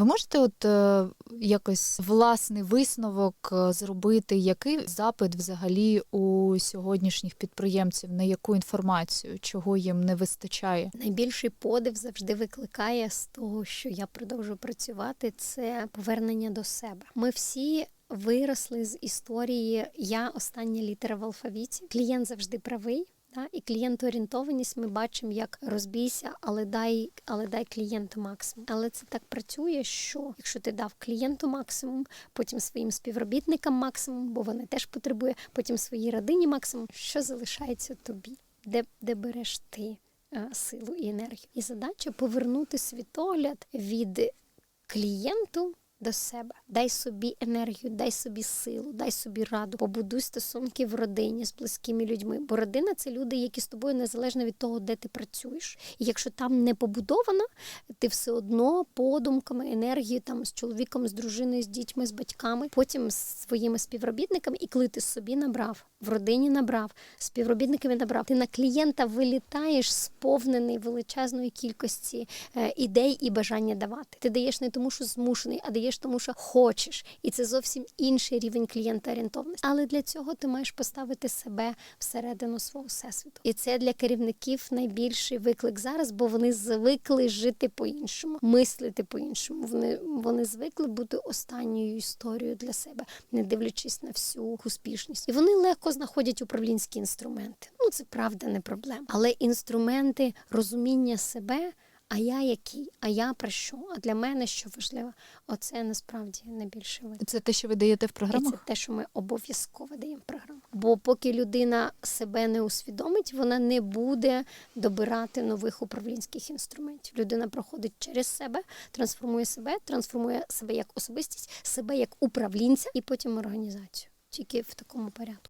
Ви можете от е, якось власний висновок е, зробити, який запит взагалі у сьогоднішніх підприємців, на яку інформацію, чого їм не вистачає? Найбільший подив завжди викликає з того, що я продовжую працювати. Це повернення до себе. Ми всі. Виросли з історії Я остання літера в алфавіті. Клієнт завжди правий. Да? І клієнтоорієнтованість ми бачимо як розбійся, але дай, але дай клієнту максимум. Але це так працює, що якщо ти дав клієнту максимум, потім своїм співробітникам максимум, бо вони теж потребують, потім своїй родині максимум, що залишається тобі, де, де береш ти е, силу і енергію. І задача повернути світогляд від клієнту до себе. Дай собі енергію, дай собі силу, дай собі раду, побудуй стосунки в родині з близькими людьми. Бо родина це люди, які з тобою незалежно від того, де ти працюєш. І якщо там не побудовано, ти все одно подумками, енергією там з чоловіком, з дружиною, з дітьми, з батьками, потім з своїми співробітниками, і коли ти собі набрав, в родині набрав, співробітниками набрав, ти на клієнта вилітаєш сповнений величезної кількості е, ідей і бажання давати. Ти даєш не тому, що змушений, а даєш тому, що хочеш. І це зовсім інший рівень клієнта орієнтованості. Але для цього ти маєш поставити себе всередину свого всесвіту. І це для керівників найбільший виклик зараз, бо вони звикли жити по-іншому, мислити по-іншому. Вони, вони звикли бути останньою історією для себе, не дивлячись на всю успішність. І вони легко знаходять управлінські інструменти. Ну це правда не проблема. Але інструменти розуміння себе. А я який? А я про що? А для мене що важливо? Оце насправді найбільше виклик. Це те, що ви даєте в І це те, що ми обов'язково даємо в програму. Бо поки людина себе не усвідомить, вона не буде добирати нових управлінських інструментів. Людина проходить через себе, трансформує себе, трансформує себе як особистість, себе як управлінця і потім організацію. Тільки в такому порядку.